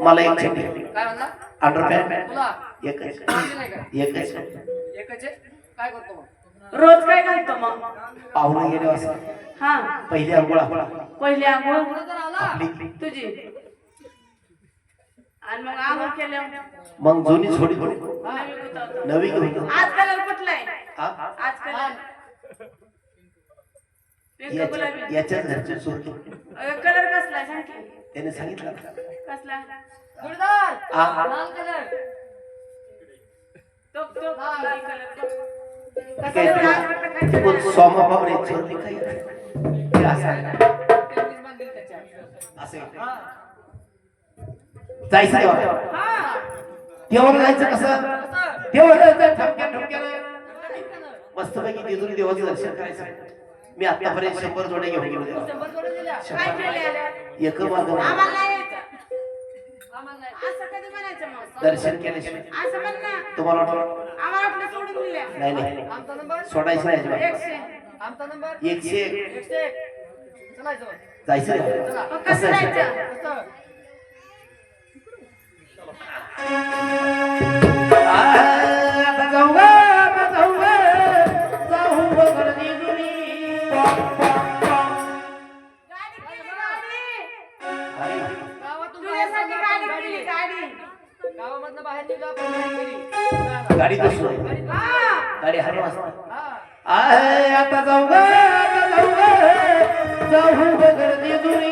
मला एक म्हणला? अंडरपॅन्ट तुला? एकच. रोज काय घालतो मग? पाहुणे गेले असं. हा. पहिली आपण पहिली आंघोळ. तुझी. आणि मग आंघोळ जुनी छोडी थोडी नवी घेऊन. आज कलर कुठला आहे? आज कलर याच्या- याच्याच घरचे सुरतो कलर कसला? आहे सांग की. त्याने सांगितलं कसला? जोडीदार. लाल कलर तो तो लाल कलर काय ते- कोण सोमा बाबरे चोरली काय ते असं आहे. त्यांनीच बांधली त्याच्या असं आहे. जायचं तेव्हा हा. तेव्हा जायचं कसं? तेव्हा जायचं ठपक्या ठपक्यानं. मस्तपैकी जेजुरी देवाचं दर्शन करायचं. मी आतापर्यंत शंभर जोड्या घेऊन गेलो जोडे एक मार्ग दर्शन केल्याशिवाय. तुम्हाला नाही नाही. आमचा नंबर? सोडायचं नाही अजिबात. एकशे. जायचं कसं गावातून तुझ्यासाठी बाहेर गाडी निघा, केली गाडी. गावामधनं बाहेर निघा आहे? हा. हा. आहे, आता जाऊ ग, आता जाऊ ग, जाऊ ग जेजुरी.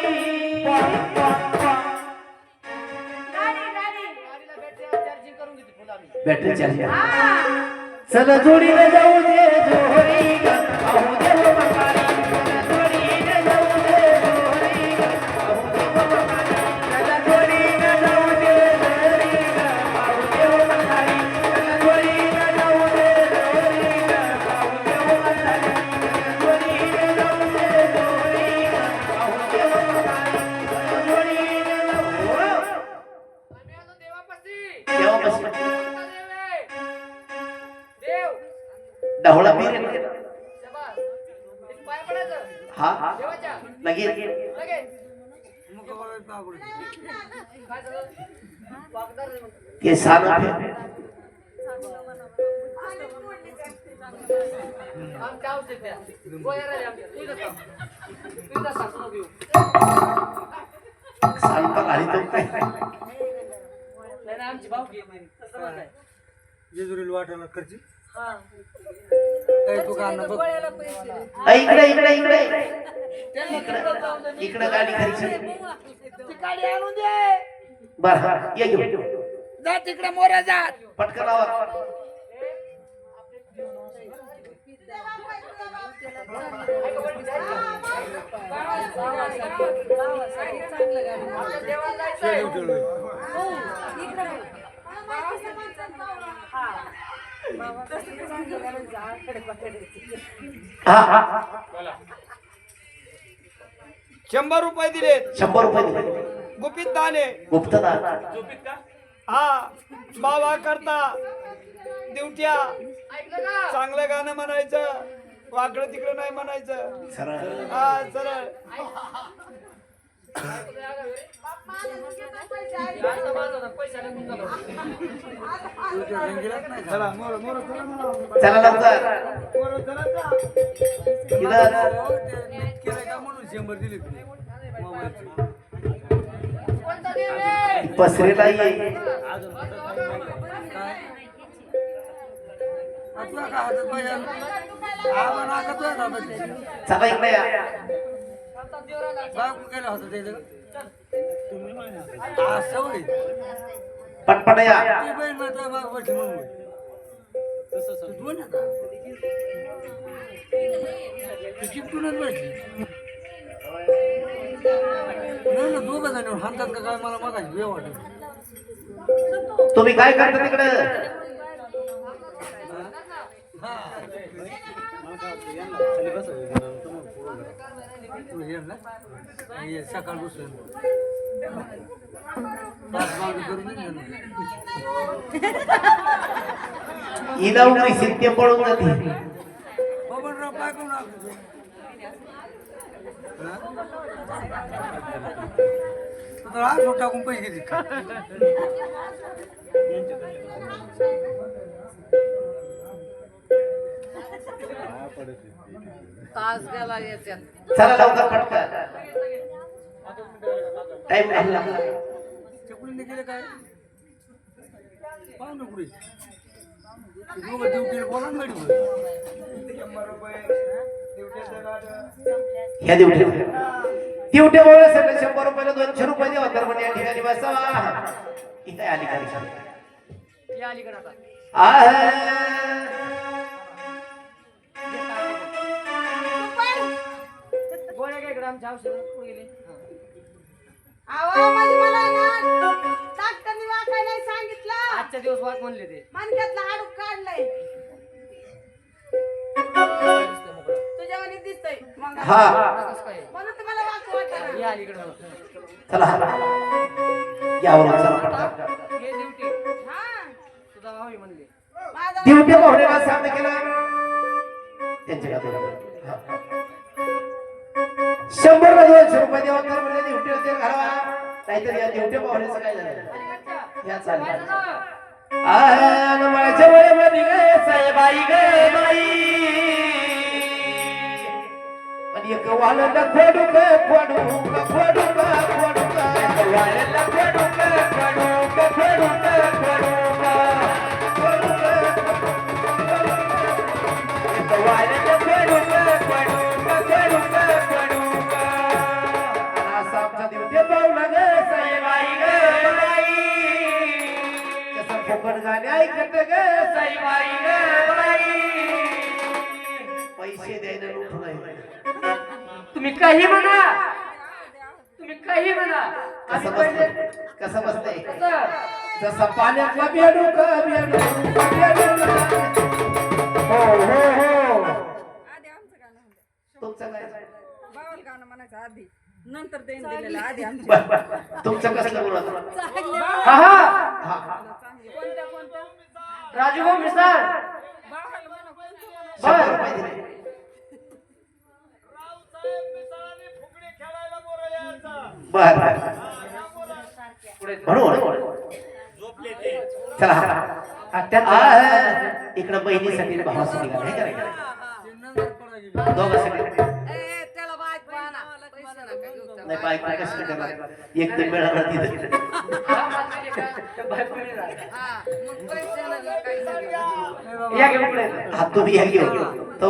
गाडी गाडी. गाडीला बॅटरी चार्जिंग करून घेते फुल आम्ही. बॅटरी चार्ज हा. चल जोडीने जाऊ. थांब. तू इथं थांब, नको येऊ. सांगता आली तो काय. जेजुरीला वाटायला खर्ची हा. तू इकडे इकडे इकडे. इकडे. इकडे गाडी गाडी आणून दे. बर हा, ये घेऊ जा तिकडे मोऱ्या जा पटकन. हा हा. शंभर रुपये दिले. शंभर रुपये दिले. गुपित दाने गुप्तदार हा बाबा करता. दिवट्या. ऐकलं का चांगलं गाणं म्हणायचं. वाकडं तिकडं नाही म्हणायचं. सरळ. हा सरळ. आता माझं होतं, पैसे चला मोर मोर केलं का म्हणून शंभर दिले कोणता देव आहे? पसरेला ये चला इकडे या कोणता देव राहिला? पटपट या दोघं जण हातात का काय? मला वेळ वाटत तुम्ही काय करता तिकडे? तू ये ना. ये सकाळ बसून. हिला उभी ते पळून जाते. टाकून पैसे तास गेला याच्यात. चला लवकर पटकन. टाइम नाही लागला ह्या दिवटे दिवटे बोलले सगळे शंभर रुपयाला दोनशे रुपये देवा तर म्हणे या ठिकाणी बसावा इथे आली का अलीकडे आता. गोळ्या काय इकडे आमच्या औषध कुठे गेले? अहो म्हणजे मला ना डॉक्टरनी वाकाय नाही सांगितलं. आजच्या दिवस वाट म्हणले ते. मनक्यातलं हाडूक काढलंय. तुझ्या मनी दिसतंय. मग हा. कसं काय म्हणून तुम्हाला वाक वाटत या अलीकडे चला यावरून चला. पटकन हे ड्युटी हा. तुझा भावी म्हणले. माझा दिवटे पाहुण्याला सामना केला. त्यांच्या शंभर ला दोनशे रुपये देवा तर म्हणले ते तेल घालावा नाहीतर या दिवटे पाहुण्याचं काय झालं? या चाललं. माझ्या वयामध्ये साहेबाई बाई. एक वाळला खोडूक खोडू खोडूक खोडू वाळला खोडू खोडूक खोडू खोडूक एक वाळला नाही तुम्ही काही म्हणा. तुम्ही काही म्हणा. कसं बसतंय? कसं बसतंय? कसं? जसं पाण्यातला बेडूक हो हो हो. आधी आमचं गाणं तुमचं काय? बावल गाणं म्हणायचं आधी. नंतर देईन दिलेलं आधी आमची बर, बर. तुमचं कसलं बोलत? हा हा. कोणत्या कोणत्या राजू भाऊ मिसाळ. बावल म्हणा कोणतं शंभर रुपये दिले. बर बर म्हणून चला। आ, इकडं बहिणीसाठी भावासाठी गाणं हे करायचं दोघांसाठी ए त्याला बायक पाहना पैसे नका घेऊ त्याला. नाही बाईक नाही कसं करणार एक ते मिळालं तिथं हा मग पैसे नका काही नका घेऊ. या घेऊन पुढे हा तुम्ही या घेऊ तर